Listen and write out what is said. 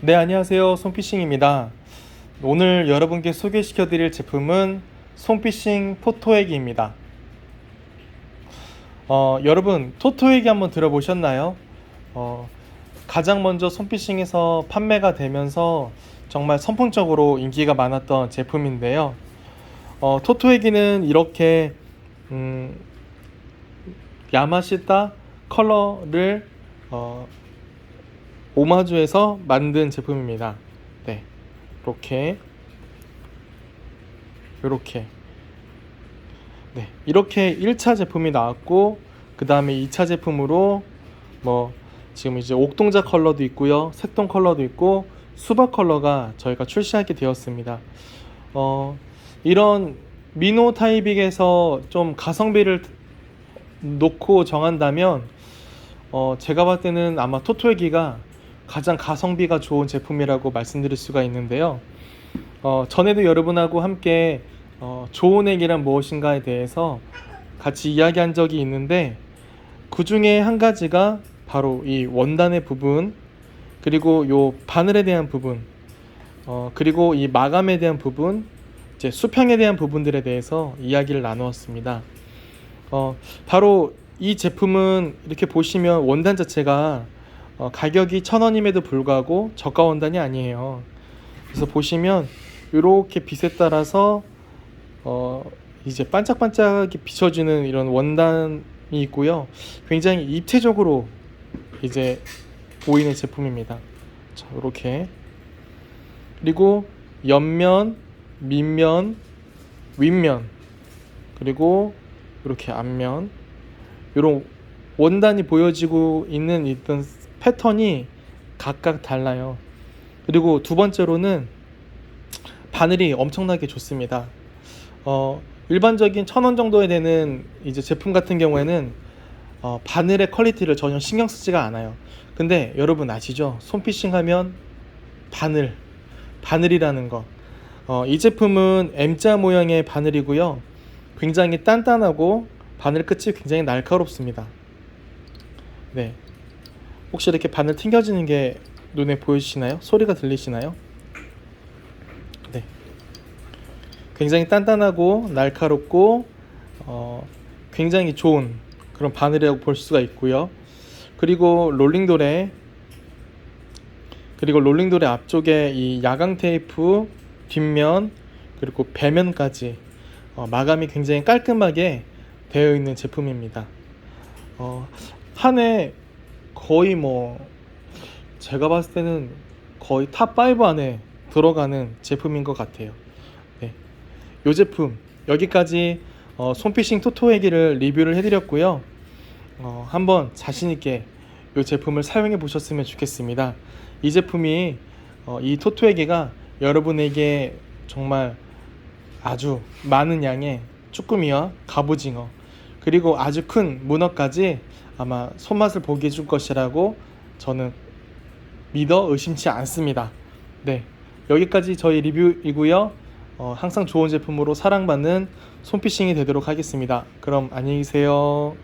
네, 안녕하세요. 손피싱입니다. 오늘 여러분께 소개시켜 드릴 제품은 손피싱 토토액입니다. 어, 여러분, 토토액이 한번 들어보셨나요? 어, 가장 먼저 손피싱에서 판매가 되면서 정말 선풍적으로 인기가 많았던 제품인데요. 어, 토토액이는 이렇게 음, 야마시타 컬러를 어, 오마주에서 만든 제품입니다. 네, 이렇게 이렇게 네 이렇게 1차 제품이 나왔고 그 다음에 2차 제품으로 뭐 지금 이제 옥동자 컬러도 있고요, 색동 컬러도 있고 수박 컬러가 저희가 출시하게 되었습니다. 어 이런 미노 타입에서 좀 가성비를 놓고 정한다면 어, 제가 봤을 때는 아마 토토에기가 가장 가성비가 좋은 제품이라고 말씀드릴 수가 있는데요. 어, 전에도 여러분하고 함께 어, 좋은 액이란 무엇인가에 대해서 같이 이야기한 적이 있는데 그 중에 한 가지가 바로 이 원단의 부분 그리고 요 바늘에 대한 부분 어, 그리고 이 마감에 대한 부분 이제 수평에 대한 부분들에 대해서 이야기를 나누었습니다. 어, 바로 이 제품은 이렇게 보시면 원단 자체가 어, 가격이 천 원임에도 불구하고 저가 원단이 아니에요. 그래서 보시면 이렇게 빛에 따라서 어, 이제 반짝반짝하게 비춰주는 이런 원단이 있고요. 굉장히 입체적으로 이제 보이는 제품입니다. 자, 이렇게 그리고 옆면, 밑면, 윗면 그리고 이렇게 앞면 이런 원단이 보여지고 있는 어떤 패턴이 각각 달라요. 그리고 두 번째로는 바늘이 엄청나게 좋습니다. 어, 일반적인 천 원 정도에 되는 이제 제품 같은 경우에는 어, 바늘의 퀄리티를 전혀 신경 쓰지가 않아요. 근데 여러분 아시죠? 손피싱 하면 바늘, 바늘이라는 거. 어, 이 제품은 M자 모양의 바늘이고요. 굉장히 단단하고 바늘 끝이 굉장히 날카롭습니다. 네. 혹시 이렇게 바늘 튕겨지는 게 눈에 보이시나요? 소리가 들리시나요? 네. 굉장히 단단하고 날카롭고 어, 굉장히 좋은 그런 바늘이라고 볼 수가 있고요. 그리고 롤링돌에 그리고 롤링돌의 앞쪽에 이 야광 테이프 뒷면 그리고 배면까지 어, 마감이 굉장히 깔끔하게 되어 있는 제품입니다. 어, 한해 거의 뭐 제가 봤을 때는 거의 탑 5 안에 들어가는 제품인 것 같아요. 네. 이 제품 여기까지 어, 손피싱 토토 얘기를 리뷰를 해드렸고요. 어, 한번 자신 있게 이 제품을 사용해 보셨으면 좋겠습니다. 이 제품이 어, 이 토토에게가 여러분에게 정말 아주 많은 양의 쭈꾸미와 갑오징어 그리고 아주 큰 문어까지 아마 손맛을 보게 해줄 것이라고 저는 믿어 의심치 않습니다. 네 여기까지 저희 리뷰이고요. 어, 항상 좋은 제품으로 사랑받는 손피싱이 되도록 하겠습니다. 그럼 안녕히 계세요.